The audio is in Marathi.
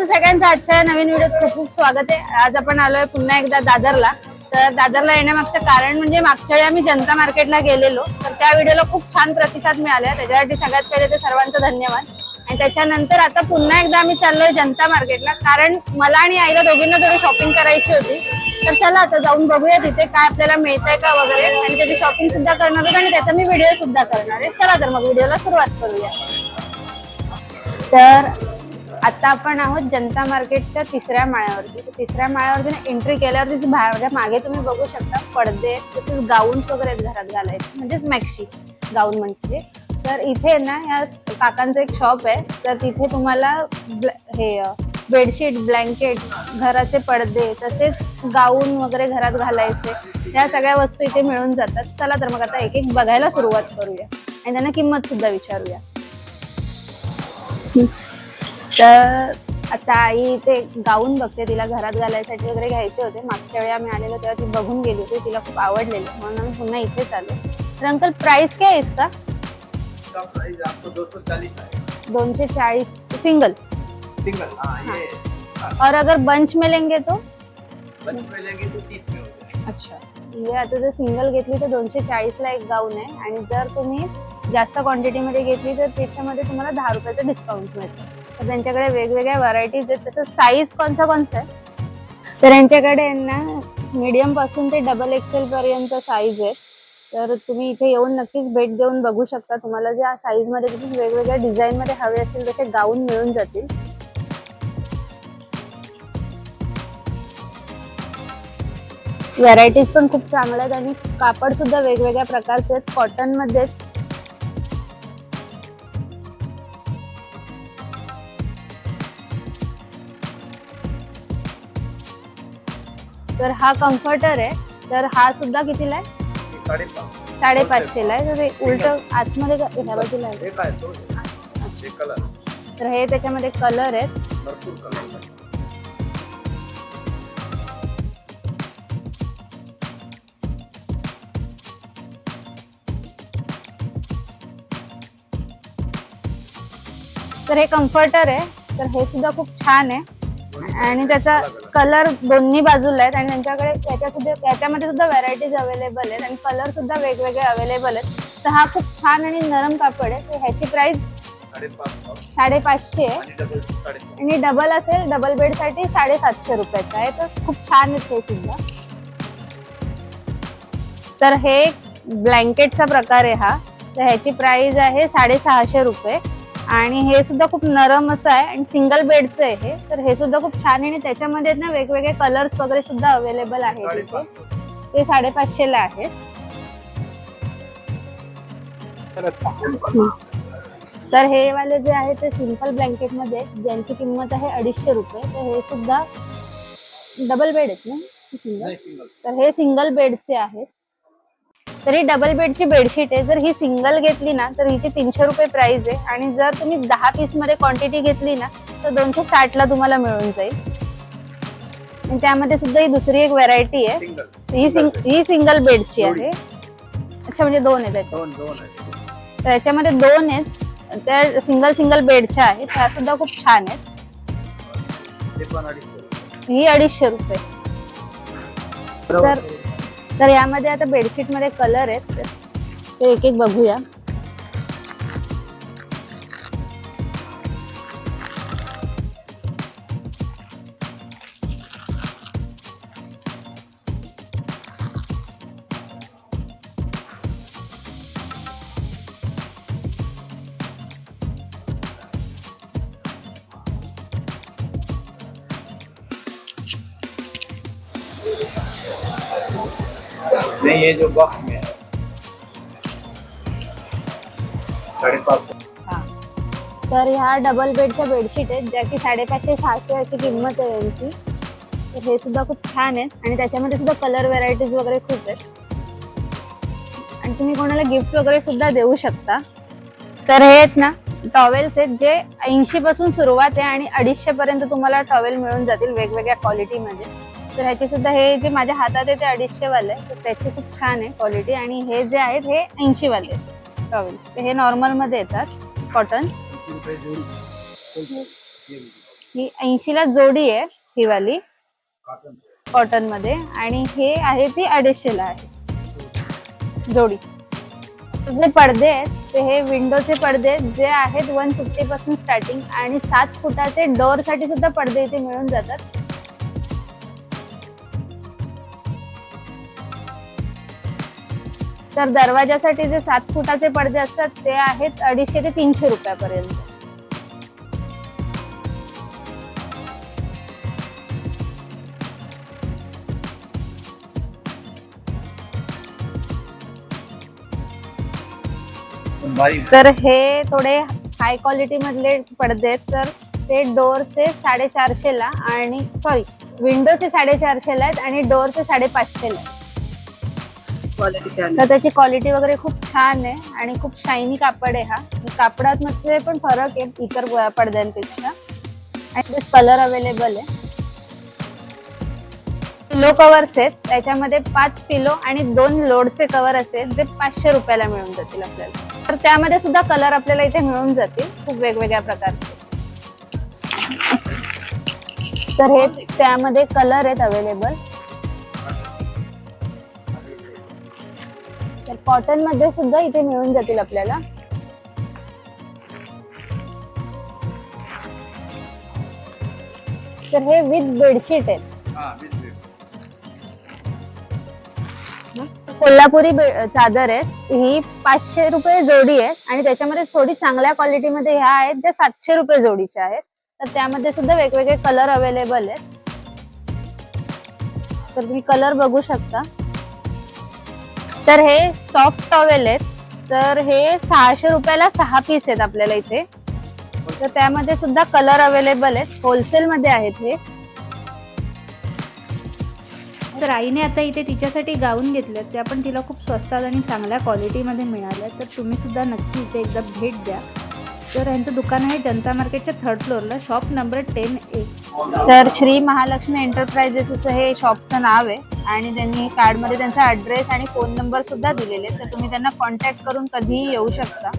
तुमचं सगळ्यांचं आजच्या नवीन व्हिडिओत खूप खूप स्वागत आहे. आज आपण आलोय पुन्हा एकदा दादरला. तर दादरला येण्यामागचं कारण म्हणजे मागच्या वेळी आम्ही जनता मार्केटला गेलेलो. तर त्या व्हिडिओला खूप छान प्रतिसाद मिळाला त्याच्यासाठी सगळ्यात पहिले ते सर्वांचं धन्यवाद. आणि त्याच्यानंतर आता पुन्हा एकदा आम्ही चाललोय जनता मार्केटला. कारण मला आणि आईला दोघींना थोडी शॉपिंग करायची होती. तर चला आता जाऊन बघूया तिथे काय आपल्याला मिळतंय का वगैरे. आणि त्याची शॉपिंग सुद्धा करणार आहोत आणि त्याचा मी व्हिडिओ सुद्धा करणार आहे. चला तर मग व्हिडिओला सुरुवात करूया. तर आता आपण आहोत जनता मार्केटच्या तिसऱ्या माळ्यावरती. तिसऱ्या माळ्यावरती एंट्री केल्यावरती मागे तुम्ही बघू शकता पडदे तसेच गाऊन्स वगैरे घरात घालायचे म्हणजेच मॅक्सी गाऊन म्हणजे. तर इथे ना या काकांचं एक शॉप आहे. तर तिथे तुम्हाला हे बेडशीट ब्लँकेट घराचे पडदे तसेच गाऊन वगैरे घरात घालायचे. या सगळ्या वस्तू इथे मिळून जातात. चला तर मग आता एक एक बघायला सुरुवात करूया. आणि त्यांना किंमत सुद्धा विचारूया. तर आता आई इथे गाऊन बघते तिला घरात घालायसाठी वगैरे घ्यायचे होते. मागच्या वेळी आम्ही आलेलो तेव्हा ती बघून गेली होती. तिला खूप आवडलेली. म्हणून आम्ही पुन्हा इथेच आलो तर अंकल प्राइस काय आहे इसका? दोनशे चाळीस. सिंगल सिंगल हाँ ये. और अगर बंच में लेंगे तो? बंच में लेंगे तो तीस में हो अच्छा. म्हणजे आता जर सिंगल घेतली तर दोनशे चाळीसला एक गाऊन आहे. आणि जर तुम्ही जास्त क्वांटिटीमध्ये घेतली तर त्याच्यामध्ये तुम्हाला दहा रुपयाचं डिस्काउंट मिळतं. तर त्यांच्याकडे वेगवेगळ्या व्हरायटीज आहेत. तसं साईज कोणता कोणता आहे? तर यांच्याकडे ना मीडियमपासून ते डबल एक्सेल पर्यंत साईज आहे तर तुम्ही इथे येऊन नक्कीच भेट देऊन बघू शकता. तुम्हाला ज्या साईजमध्ये तुम्ही वेगवेगळ्या डिझाईन मध्ये हवे असतील तसे गाऊन मिळून जातील. व्हरायटीज पण खूप चांगल्या आहेत आणि कापड सुद्धा वेगवेगळ्या प्रकारचे आहेत. कॉटन तर हा कम्फर्टर आहे. तर हा सुद्धा कितीला आहे? साडेपाचशेला आहे. तर ते उलट आतमध्ये का- ह्या बाजूला आहे. तर हे त्याच्यामध्ये कलर आहेत. तर हे कम्फर्टर आहे. तर हे सुद्धा खूप छान आहे. आणि त्याचा कलर दोन्ही बाजूला आहेत. आणि त्यांच्याकडे त्याच्या सुद्धा त्याच्यामध्ये सुद्धा व्हरायटीज अवेलेबल आहेत. आणि कलर सुद्धा वेगवेगळे अवेलेबल आहेत. तर हा खूप छान आणि नरम कापड आहे. तर ह्याची प्राइस साडेपाचशे आहे. आणि डबल असेल डबल बेडसाठी साडेसातशे रुपयाचा आहे. तर खूप छान आहे सुद्धा. तर हे ब्लँकेटचा प्रकार आहे हा. तर ह्याची प्राइस आहे साडेसहाशे रुपये. आणि हे सुद्धा खूप नरम असं आहे आणि सिंगल बेडचं आहे हे. तर हे सुद्धा खूप छान आहे आणि त्याच्यामध्ये ना वेगवेगळे कलर्स वगैरे सुद्धा अवेलेबल आहेत ते साडेपाचशेला आहेत तर हे वाले जे आहे ते सिंपल ब्लँकेटमध्ये ज्यांची किंमत आहे अडीचशे रुपये. तर हे सुद्धा डबल बेड आहेत ना? सिंगल तर हे सिंगल बेडचे आहेत. तर ही डबल बेडची बेडशीट आहे. जर ही सिंगल घेतली ना तर हिची तीनशे रुपये प्राइस आहे. आणि जर तुम्ही दहा पीसमध्ये क्वांटिटी घेतली ना तर दोनशे साठ ला तुम्हाला मिळून जाईल. आणि त्यामध्ये सुद्धा ही दुसरी एक व्हरायटी आहे. सिंगल ही सिंग ही सिंगल बेडची आहे. अच्छा म्हणजे दोन आहेत त्याच्यात. दोन दोन तर याच्यामध्ये दोन आहेत. त्या सिंगल सिंगल बेडच्या आहेत. ह्या सुद्धा खूप छान आहेत. ही अडीचशे रुपये. तर तर यामध्ये आता बेडशीटमध्ये कलर आहेत. ते एक एक बघूया. नहीं ये जो बॉक्स में है। साढ़े पाँच सौ। हा। तर ह्या डबल बेडच्या बेडशीट आहेत ज्या की साडेपाचशे सहाशे अशी किंमत आहे यांची. तर हे सुद्धा खूप छान आहेत आणि त्याच्यामध्ये सुद्धा कलर व्हरायटीज वगैरे खूप आहेत. आणि तुम्ही कोणाला गिफ्ट वगैरे सुद्धा देऊ शकता. तर हे आहेत ना टॉवेल्स आहेत जे ऐंशी पासून सुरुवात आहे आणि अडीचशे पर्यंत तुम्हाला टॉवेल मिळून जातील वेगवेगळ्या क्वालिटीमध्ये तर ह्याची सुद्धा हे जे माझ्या हातात आहे ते अडीचशे वाले तर त्याची खूप छान आहे क्वालिटी आणि हे जे आहेत हे ऐंशी वाले टॉवेल्स हे नॉर्मलमध्ये येतात. कॉटन ही ऐंशीला जोडी आहे ही वाली कॉटनमध्ये. आणि हे आहे ती अडीचशेला आहे. जोडी. जे पडदे आहेत ते हे विंडोचे पडदे आहेत, जे आहेत वन फिफ्टी पासून स्टार्टिंग आणि सात फुटाचे डोअरसाठी सुद्धा पडदे इथे मिळून जातात. तर दरवाजासाठी जे सात फुटाचे पडदे असतात ते आहेत अडीचशे ते तीनशे रुपयापर्यंत. तर हे थोडे हाय क्वालिटी मधले पडदे आहेत. तर ते डोअरचे साडेचारशे ला आणि सॉरी विंडोचे साडेचारशे ला आहेत आणि डोअरचे साडेपाचशे ला तर त्याची क्वालिटी वगैरे खूप छान आहे आणि खूप शायनी कापड आहे हा. कापडात मध्ये पण फरक आहे इतर पडद्यांपेक्षा. आणि ते कलर अवेलेबल आहे. पिलो कवर्स आहेत. त्याच्यामध्ये पाच पिलो आणि दोन लोडचे कवर असेल जे पाचशे रुपयाला मिळून जातील आपल्याला. तर त्यामध्ये सुद्धा कलर आपल्याला इथे मिळून जातील. खूप वेगवेगळ्या प्रकारचे. तर हे त्यामध्ये कलर आहेत अवेलेबल कॉटनमध्ये सुद्धा इथे मिळून जातील आपल्याला. तर हे विथ बेडशीट आहेत हा. कोल्हापुरी चादर आहेत ही पाचशे रुपये जोडी आहे आणि त्याच्यामध्ये थोडी चांगल्या क्वालिटीमध्ये ह्या आहेत ज्या सातशे रुपये जोडीच्या आहेत. तर त्यामध्ये सुद्धा वेगवेगळे कलर अवेलेबल आहेत. तर तुम्ही कलर बघू शकता. तर हे सॉफ्ट टॉवेल आहेत. तर हे सहाशे रुपयाला सहा पीस आहेत आपल्याला इथे. तर त्यामध्ये सुद्धा कलर अवेलेबल आहेत. होलसेल मध्ये आहेत हे. तर आईने आता इथे तिच्यासाठी गाऊन घेतले त्या पण तिला खूप स्वस्तात आणि चांगल्या क्वालिटीमध्ये मिळाल्या तर तुम्ही सुद्धा नक्की इथे एकदा भेट द्या. भास्कर यांचं दुकान आहे जनता मार्केटच्या थर्ड फ्लोअरला शॉप नंबर टेन ए तर श्री महालक्ष्मी एंटरप्राइजेस हे शॉपचं नाव आहे आणि त्यांनी कार्डमध्ये त्यांचा ॲड्रेस आणि फोन नंबर सुद्धा दिलेले तर तुम्ही त्यांना कॉन्टॅक्ट करून कधीही येऊ शकता.